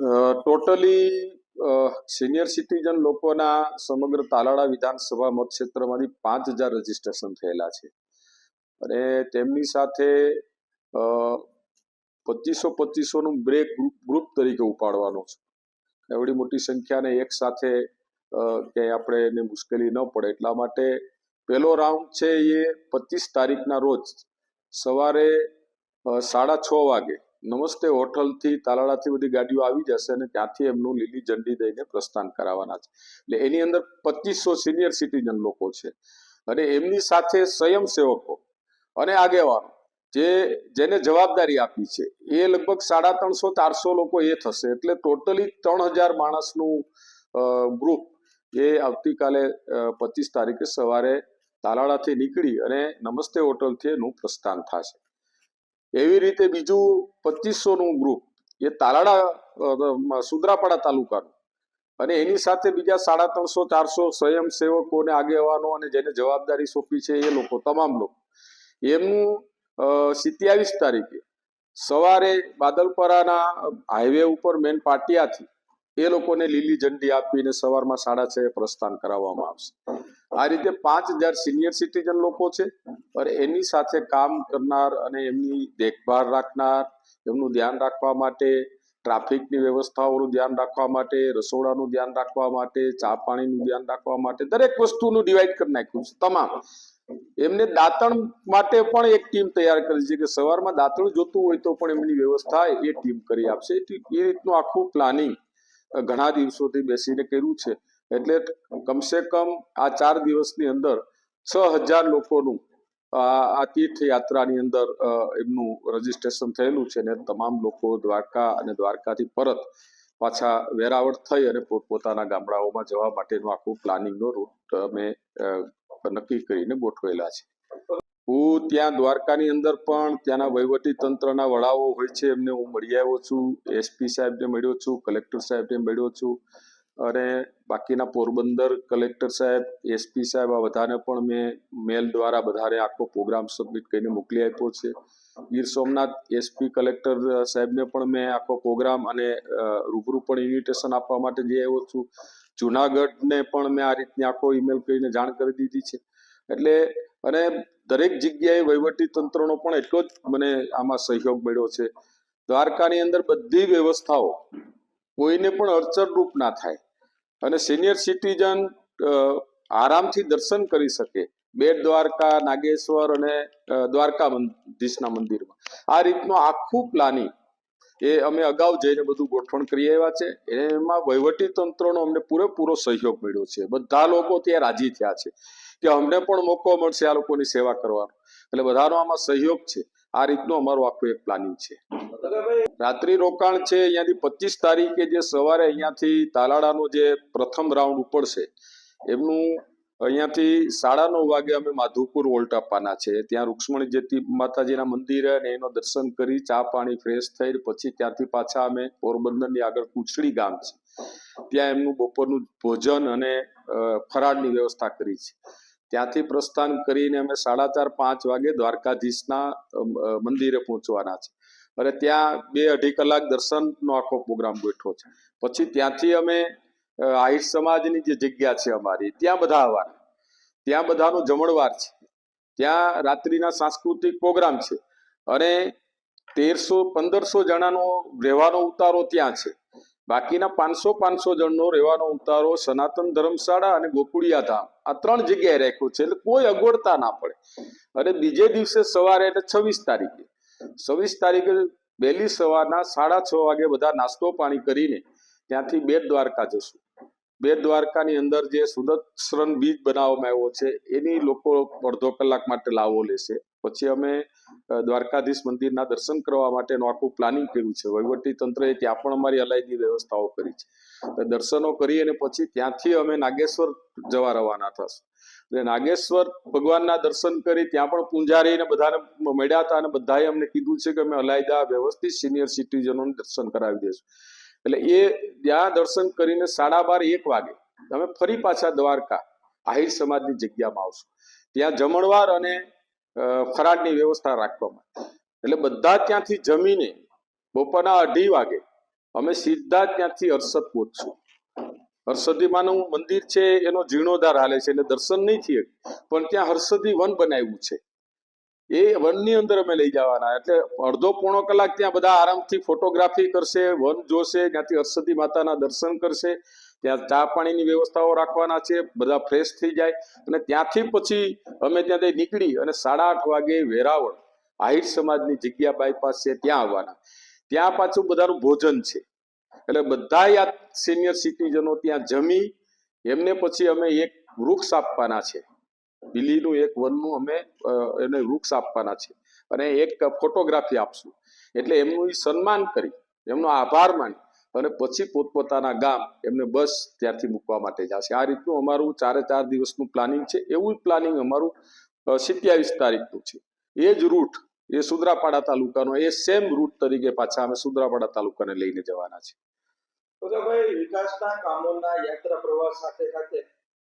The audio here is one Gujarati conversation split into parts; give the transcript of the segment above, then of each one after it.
ટોટલી સિનિયર સિટીઝન લોકોના સમગ્ર તાલાળા વિધાનસભા મતક્ષેત્રમાંથી પાંચ હજાર રજીસ્ટ્રેશન થયેલા છે. અને તેમની સાથે પચીસો પચીસોનું બ્રેક ગ્રુપ તરીકે ઉપાડવાનો છે. એવડી મોટી સંખ્યાને એક સાથે ક્યાંય આપણે એને મુશ્કેલી ન પડે. એટલા માટે પહેલો રાઉન્ડ છે એ પચીસ તારીખના રોજ સવારે સાડા છ વાગે નમસ્તે, હોટલથી તાલાળાથી બધી ગાડીઓ આવી જશે અને ત્યાંથી એમનું લીલી ઝંડી દઈને પ્રસ્થાન કરાવવાના છે. એટલે એની અંદર પચીસો સિનિયર સિટીઝન લોકો છે. અને એમની સાથે સ્વયંસેવકો અને આગેવાનો, જે જેને જવાબદારી આપી છે, એ લગભગ સાડા ત્રણસો ચારસો લોકો એ થશે. એટલે ટોટલી ત્રણ હજાર માણસનું ગ્રુપ એ આવતીકાલે પચીસ તારીખે સવારે તાલાળાથી નીકળી અને નમસ્તે હોટલથી એનું પ્રસ્થાન થશે. એવી રીતે બીજું પચીસો નું ગ્રુપ એ તાલાડા સુદ્રાપાડા તાલુકાનું. અને એની સાથે બીજા સાડા ત્રણસો, ચારસો સ્વયંસેવકો અને આગેવાનો અને જેને જવાબદારી સોંપી છે એ લોકો, તમામ લોકો. એમનું સિત્યાવીસ તારીખે સવારે બાદલપરાના હાઈવે ઉપર મેન પાટિયાથી એ લોકોને લીલી ઝંડી આપીને સવારમાં સાડા છ પ્રસ્થાન કરાવવામાં આવશે. આ રીતે પાંચ હજાર સિનિયર સિટીઝન લોકો છે અને એની સાથે કામ કરનાર અને એમની દેખભાળ રાખનાર, એમનું ધ્યાન રાખવા માટે, ટ્રાફિકની વ્યવસ્થાઓનું ધ્યાન રાખવા માટે, રસોડાનું ધ્યાન રાખવા માટે, ચા પાણીનું ધ્યાન રાખવા માટે, દરેક વસ્તુનું ડિવાઈડ કરી નાખ્યું છે, તમામ. એમને દાંતણ માટે પણ એક ટીમ તૈયાર કરી છે કે સવારમાં દાંતણ જોતું હોય તો પણ એમની વ્યવસ્થા એ ટીમ કરી આપશે. એ રીતનું આખું પ્લાનિંગ ઘણા દિવસોથી બેસીને કર્યું છે. એટલે કમસે કમ આ ચાર દિવસની અંદર છ હજાર લોકોનું આ તીર્થયાત્રાની અંદર એમનું રજીસ્ટ્રેશન થયેલું છે ને તમામ લોકો દ્વારકા અને દ્વારકાથી પરત પાછા વેરાવળ થઈ અને પોતપોતાના ગામડાઓમાં જવા માટેનું આખું પ્લાનિંગનો રૂટ અમે નક્કી કરીને ગોઠવેલા છે. હું ત્યાં દ્વારકાની અંદર પણ ત્યાંના વહીવટી તંત્રના વડાઓ હોય છે એમને હું મળી આવ્યો છું, એસપી સાહેબને મળ્યો છું, કલેક્ટર સાહેબને મળ્યો છું અને બાકીના પોરબંદર કલેક્ટર સાહેબ, એસપી સાહેબ, આ બધાને પણ મેં મેલ દ્વારા બધાને આખો પ્રોગ્રામ સબમિટ કરીને મોકલી આપ્યો છે. ગીર સોમનાથ એસપી કલેક્ટર સાહેબને પણ મેં આખો પ્રોગ્રામ અને રૂબરૂ પણ ઇન્વિટેશન આપવા માટે જઈ આવ્યો છું. જુનાગઢને પણ મેં આ રીતની આખો ઈમેલ કરીને જાણ કરી દીધી છે. એટલે, અને દરેક જગ્યાએ વહીવટી તંત્રનો પણ એટલો જ મને આમાં સહયોગ મળ્યો છે. દ્વારકાની અંદર બધી વ્યવસ્થાઓ કોઈને પણ અડચણરૂપ ના થાય. અને સિનિયર સિટીઝન આરામથી દર્શન કરી શકે બેટ દ્વારકા, નાગેશ્વર અને દ્વારકા મંદિરના મંદિરમાં. આ રીતનું આખું પ્લાનિંગ એ અમે અગાઉ જઈને બધું ગોઠવણ કરી આવ્યા છે. એમાં વહીવટી તંત્રનો અમને પૂરેપૂરો સહયોગ મળ્યો છે. બધા લોકો ત્યાં રાજી થયા છે કે અમને પણ મોકો મળશે આ લોકોની સેવા કરવાનો. એટલે બધાનો આમાં સહયોગ છે. આ રીતનું અમારું આખું એક પ્લાનિંગ છે. રાત્રિ રોકાણ છે અહીંયાથી પચીસ તારીખે જે સવારે અહીંયાથી તાલાળાનો જે પ્રથમ રાઉન્ડ ઉપડશે એમનું અહીંયાથી સાડા નવ વાગે અમે માધુપુર વોલ્ટ આપવાના છે. ત્યાં રૂક્ષ્મણી જેતી માતાજીના મંદિરે અને એનો દર્શન કરી ચા પાણી ફ્રેશ થઈ પછી ત્યાંથી પાછા અમે પોરબંદરની આગળ કુચડી ગામ છે. ત્યાં એમનું બપોરનું ભોજન અને ફરાળની વ્યવસ્થા કરી છે. ત્યાંથી પ્રસ્થાન કરીને અમે સાડા ચાર પાંચ વાગે દ્વારકાધીશના મંદિરે પહોંચવાના છે. અને ત્યાં બે અઢી કલાક દર્શનનો આખો પ્રોગ્રામ બેઠો છે. પછી ત્યાંથી અમે આહિર સમાજની જે જગ્યા છે અમારી, ત્યાં બધા આવવાના. ત્યાં બધાનો જમણવાર છે. ત્યાં રાત્રિના સાંસ્કૃતિક પ્રોગ્રામ છે. અને તેરસો પંદરસો જણાનો રહેવાનો ઉતારો ત્યાં છે. બાકીના પાંચસો પાંચસો જણનો રહેવાનો ઉતારો સનાતન ધર્મશાળા અને ગોકુળિયા ધામ આ ત્રણ જગ્યાએ રાખ્યું છે, એટલે કોઈ અગવડતા ના પડે. અને બીજે દિવસે સવારે, એટલે છવ્વીસ તારીખે. છવ્વીસ તારીખે વહેલી સવારના સાડા છ વાગે બધા નાસ્તો પાણી કરીને ત્યાંથી બેટ દ્વારકા જશું. બેટ દ્વારકાની અંદર જે સુદર્શન બીજ બનાવવામાં આવ્યો છે, એની લોકો અડધો કલાક માટે લાવો લેશે. પછી અમે દ્વારકાધીશ મંદિરના દર્શન કરવા માટેનું આખું પ્લાનિંગ કર્યું છે. વહીવટી તંત્રએ ત્યાં પણ અમારી અલાયદી વ્યવસ્થાઓ કરી છે. દર્શનો કરી અને પછી ત્યાંથી અમે નાગેશ્વર જવા રવાના થશું. એટલે નાગેશ્વર ભગવાનના દર્શન કરી ત્યાં પણ પૂંજારીને બધાને મળ્યા હતા અને બધાએ અમને કીધું છે કે અમે અલાયદા, વ્યવસ્થિત સિનિયર સિટીઝનોને દર્શન કરાવી દઈશું એટલે એ ત્યાં દર્શન કરીને સાડા બાર એક વાગે અમે ફરી પાછા દ્વારકા, આહિર સમાજની જગ્યામાં આવશો. ત્યાં જમણવાર અને અ, ફરાળની વ્યવસ્થા રાખવામાં એટલે બધા ત્યાંથી જમીને બપોરના અઢી વાગે અમે સીધા ત્યાંથી હર્ષદ પહોંચશું. હર્ષદીમાનું મંદિર છે એનો જીર્ણોદ્ધાર હાલે છે એટલે દર્શન નહીં થયે પણ ત્યાં હર્ષદી વન બનાવ્યું છે. એ વનની અંદર અમે લઈ જવાના. એટલે અડધો પોણો કલાક ત્યાં બધા આરામથી ફોટોગ્રાફી કરશે વન જોશે ત્યાંથી હર્ષદી માતાના દર્શન કરશે. ત્યાં ચા પાણીની વ્યવસ્થાઓ રાખવાના છે, બધા ફ્રેશ થઈ જાય અને ત્યાંથી પછી અમે ત્યાંથી નીકળી અને સાડા આઠ વાગે વેરાવળ, આહિર સમાજની જગ્યા બાયપાસ છે, ત્યાં આવવાના. ત્યાં પાછું બધાનું ભોજન છે. એટલે બધા આ સિનિયર સિટીઝનો ત્યાં જમી, એમને પછી અમે એક વૃક્ષ આપવાના છે. દિલ્હીનું એક વનનું અમે એને વૃક્ષ આપવાના છે. અને એક ફોટોગ્રાફી આપશું. એટલે એમનું સન્માન કરી, એમનો આભાર માની. અને પછી પોતપોતાના ગામ એમને બસ ત્યાંથી મૂકવા માટે જશે. આ રીતનું અમારું ચારે ચાર દિવસનું પ્લાનિંગ છે. એવું પ્લાનિંગ અમારું સિત્યાવીસ તારીખનું છે. એ જ રૂટ એ સુદ્રાપાડા તાલુકાનો, એ સેમ રૂટ તરીકે પાછા અમે સુદ્રાપાડા તાલુકાને લઈને જવાના છે તો ભાઈ, વિકાસના કામોના યાત્રા પ્રવાસ સાથે સાથે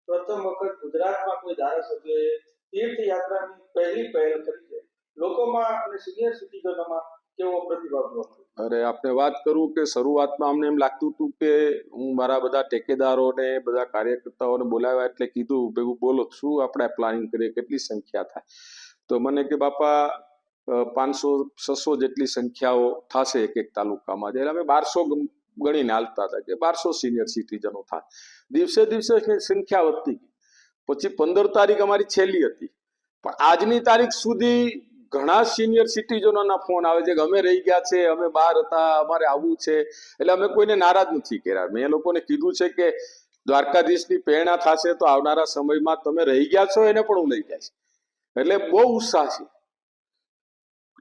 પ્રથમ વખત ગુજરાતમાં કોઈ ધારાસભ્યએ તીર્થયાત્રાની પહેલી પહેલ કરી છે. લોકોમાં અને સિનિયર સિટીઝનોમાં કેવો પ્રતિભાવ જોવા અરે આપણે વાત કરું કે શરૂઆતમાં અમને એમ લાગતું હતું કે હું મારા બધા ટેકેદારોને, બધા કાર્યકર્તાઓને બોલાવ્યા એટલે કીધું ભેગું બોલો શું આપણે પ્લાનિંગ કરીએ, કેટલી સંખ્યા થાય. તો મને કે, બાપા પાંચસો, છસો જેટલી સંખ્યાઓ થશે એક એક તાલુકામાં. જ્યારે અમે બારસો ગણીને હાલતા હતા કે બારસો સિનિયર સિટીઝનો થાય. દિવસે દિવસે સંખ્યા વધતી ગઈ. પછી પંદર તારીખ અમારી છેલ્લી હતી. પણ આજની તારીખ સુધી ઘણા સિનિયર સિટીઝનોના ફોન આવે છે કે અમે રહી ગયા છે, અમે બહાર હતા, અમારે આવવું છે. એટલે અમે કોઈને નારાજ નથી કર્યા. મેં લોકોને કીધું છે કે દ્વારકાધીશની પ્રેરણા થશે તો આવનારા સમયમાં તમે રહી ગયા છો, એને પણ હું લઈ જાય એટલે બહુ ઉત્સાહ છે.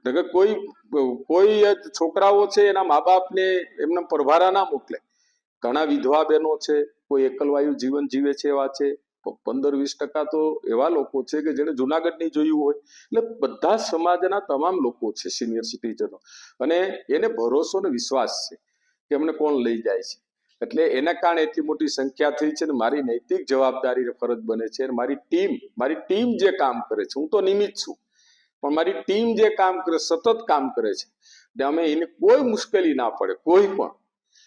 નકર કોઈ કોઈ છોકરાઓ છે, એના મા બાપને એમના પરભારા ના મોકલે. ઘણા વિધવા બહેનો છે, કોઈ એકલવાયુ જીવન જીવે છે એવા છે. પંદર વીસ ટકા તો એવા લોકો છે કે જેને જુનાગઢની જોયું હોય. એટલે બધા સમાજના તમામ લોકો છે સિનિયર સિટીઝનો અને એને ભરોસો અને વિશ્વાસ છે કે અમને કોણ લઈ જાય છે. એટલે એના કારણે એટલી મોટી સંખ્યા થઈ છે ને મારી નૈતિક જવાબદારી ફરજ બને છે મારી ટીમ મારી ટીમ જે કામ કરે છે, હું તો નિમિત્ત છું. પણ મારી ટીમ જે કામ કરે, સતત કામ કરે છે. અમે એને કોઈ મુશ્કેલી ના પડે, કોઈ પણ.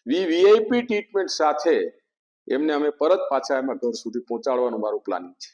વી વીઆઈપી ટ્રીટમેન્ટ સાથે એમને અમે પરત પાછા એમાં ઘર સુધી પહોંચાડવાનું મારું પ્લાનિંગ છે.